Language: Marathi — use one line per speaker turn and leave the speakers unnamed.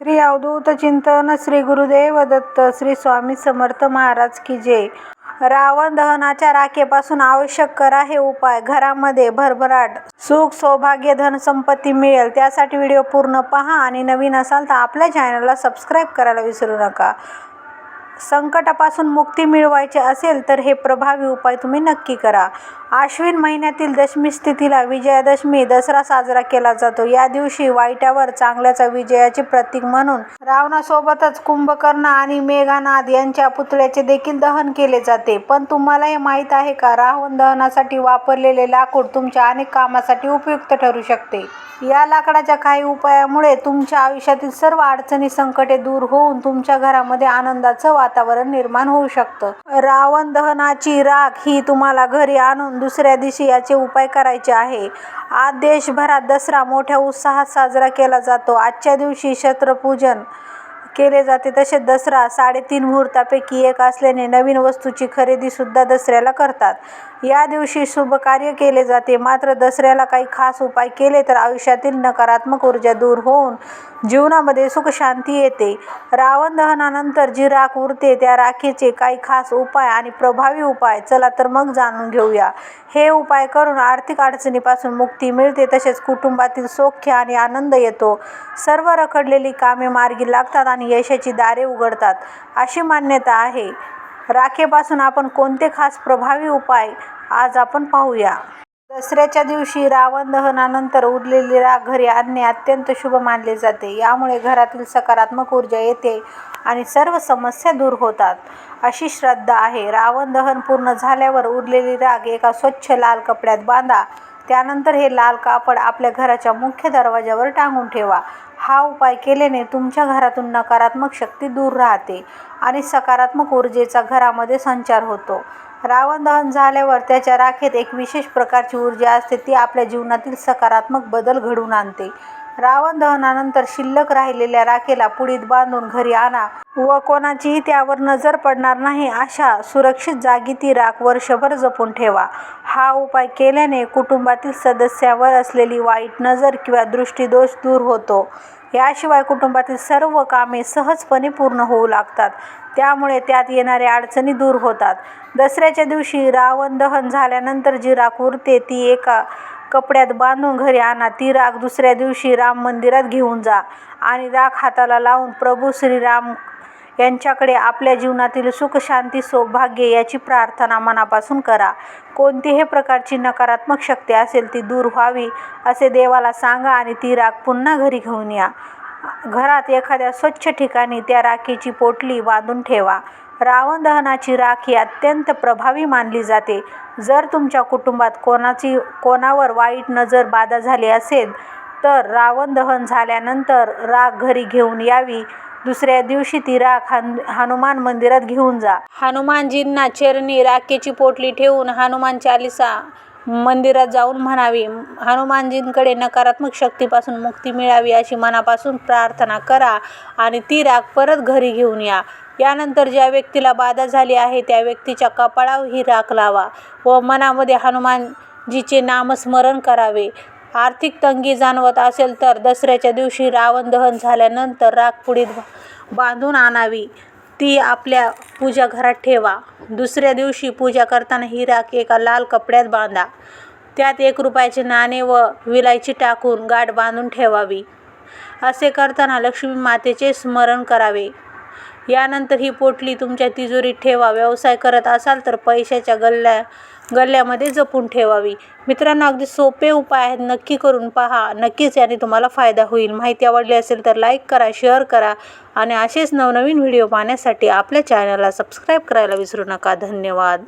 श्री अवधूत चिंतन श्री गुरुदेव दत्त श्री स्वामी समर्थ महाराज की जय. रावण दहनाच्या राखेपासून आवश्यक करा हे उपाय. घरामध्ये भरभराट सुख सौभाग्य धनसंपत्ती मिळेल. त्यासाठी व्हिडिओ पूर्ण पहा आणि नवीन असाल तर आपल्या चॅनलला सबस्क्राईब करायला विसरू नका. संकटापासून मुक्ती मिळवायची असेल तर हे प्रभावी उपाय तुम्ही नक्की करा. आश्विन महिन्यातील दशमी स्थितीला विजयादशमी दसरा साजरा केला जातो. या दिवशी वाईटावर चांगल्याचा विजयाचे प्रतीक म्हणून रावणासोबतच कुंभकर्ण आणि मेघनाद यांच्या पुतळ्याचे देखील दहन केले जाते. पण तुम्हाला हे माहीत आहे का? रावण दहनासाठी वापरलेले लाकूड तुमच्या अनेक कामासाठी उपयुक्त ठरू शकते. या लाकडाच्या काही उपायामुळे तुमच्या आयुष्यातील सर्व अडचणी संकटे दूर होऊन तुमच्या घरामध्ये आनंदाचं वातावरण निर्माण होऊ शकतं. रावण दहनाची राख ही तुम्हाला घरी आणून दुसऱ्या दिवशी याचे उपाय करायचे आहे. आज देशभरात दसरा मोठ्या उत्साहात साजरा केला जातो. आजच्या दिवशी शस्त्रपूजन केले जाते. तसेच दसरा साडेतीन मुहूर्तापैकी एक असल्याने नवीन वस्तूची खरेदी सुद्धा दसऱ्याला करतात. या दिवशी शुभ कार्य केले जाते. मात्र दसऱ्याला काही खास उपाय केले तर आयुष्यातील नकारात्मक ऊर्जा दूर होऊन जीवनामध्ये सुखशांती येते. रावण दहनानंतर जी राख उरते त्या राखेचे काही खास उपाय आणि प्रभावी उपाय चला तर मग जाणून घेऊया. हे उपाय करून आर्थिक अडचणीपासून मुक्ती मिळते तसेच कुटुंबातील सौख्य आणि आनंद येतो. सर्व रखडलेली कामे मार्गी लागतात आणि यशाची दारे उघडतात. अशी मान्यता आहे. राखेपासून आपण कोणते खास प्रभावी उपाय आज आपण पाहूया. दसऱ्याच्या दिवशी रावण दहनानंतर उरलेली राख घरी आणणे अत्यंत शुभ मानले जाते. यामुळे घरातील सकारात्मक ऊर्जा येते आणि सर्व समस्या दूर होतात. अशी श्रद्धा आहे. रावण दहन पूर्ण झाल्यावर उरलेली राख एका स्वच्छ लाल कपड्यात बांधा. त्यानंतर हे लाल कापड आपल्या घराच्या मुख्य दरवाजावर टांगून ठेवा. हा उपाय केल्याने तुमच्या घरातून नकारात्मक शक्ती दूर राहते आणि सकारात्मक ऊर्जेचा घरामध्ये संचार होतो. रावण दहन झाल्यावर त्याच्या राखेत एक विशेष प्रकारची ऊर्जा असते ती आपल्या जीवनातील सकारात्मक बदल घडवून आणते. रावण दहनानंतर शिल्लक राहिलेल्या राखेला पुडीत बांधून घरी आणा. व कोणाचीही त्यावर नजर पडणार नाही अशा सुरक्षित जागी ती राख वर्षभर जपून ठेवा. हा उपाय केल्याने कुटुंबातील सदस्यावर असलेली वाईट नजर किंवा दृष्टीदोष दूर होतो. याशिवाय कुटुंबातील सर्व कामे सहजपणे पूर्ण होऊ लागतात. त्यामुळे त्यात येणाऱ्या अडचणी दूर होतात. दसऱ्याच्या दिवशी रावण दहन झाल्यानंतर जी राख उरते ती एका कपड्यात बांधून घरी आणा. ती राख दुसऱ्या दिवशी राम मंदिरात घेऊन जा आणि राख हाताला लावून प्रभू श्रीराम यांच्याकडे आपल्या जीवनातील सुख शांती सौभाग्य याची प्रार्थना मनापासून करा. कोणतीही प्रकारची नकारात्मक शक्ती असेल ती दूर व्हावी असे देवाला सांगा आणि ती राख पुन्हा घरी घेऊन या. घरात एखाद्या स्वच्छ ठिकाणी त्या राखीची पोटली बांधून ठेवा. रावण दहनाची राख ही अत्यंत प्रभावी मानली जाते. जर तुमच्या कुटुंबात कोणाची कोणावर वाईट नजर बाधा झाली असेल तर रावण दहन झाल्यानंतर राख घरी घेऊन यावी. दुसऱ्या दिवशी ती राख हनुमान मंदिरात घेऊन जा. हनुमानजींना चरणी राखेची पोटली ठेवून हनुमान चालिसा मंदिरात जाऊन म्हणावी. हनुमानजींकडे नकारात्मक शक्तीपासून मुक्ती मिळावी अशी मनापासून प्रार्थना करा आणि ती राख परत घरी घेऊन या. यानंतर ज्या व्यक्तीला बाधा झाली आहे त्या व्यक्तीच्या कपाळावरही राख लावा व मनामध्ये हनुमानजीचे नामस्मरण करावे. आर्थिक तंगी जाणवत असेल तर दसऱ्याच्या दिवशी रावण दहन झाल्यानंतर राख पुडीत बांधून आणावी. ती आपल्या पूजा घरात ठेवा. दुसऱ्या दिवशी पूजा करताना ही राख एका लाल कपड्यात बांधा. त्यात एक रुपयाचे नाणे व विलायची टाकून गाठ बांधून ठेवावी. असे करताना लक्ष्मी मातेचे स्मरण करावे. यानंतर ही पोटली तुमच्या तिजोरीत ठेवा व्यवसाय करत असाल तर पैशाच्या गल्ल्या गल्ल्यामध्ये जपून ठेवावी. मित्रांनो अगदी सोपे उपाय आहेत. नक्की करून पहा. नक्कीच याने तुम्हाला फायदा होईल. माहिती आवडली असेल तर लाईक करा शेअर करा आणि असेच नवनवीन व्हिडिओ पाहण्यासाठी आपल्या चॅनलला सबस्क्राईब करायला विसरू नका. धन्यवाद.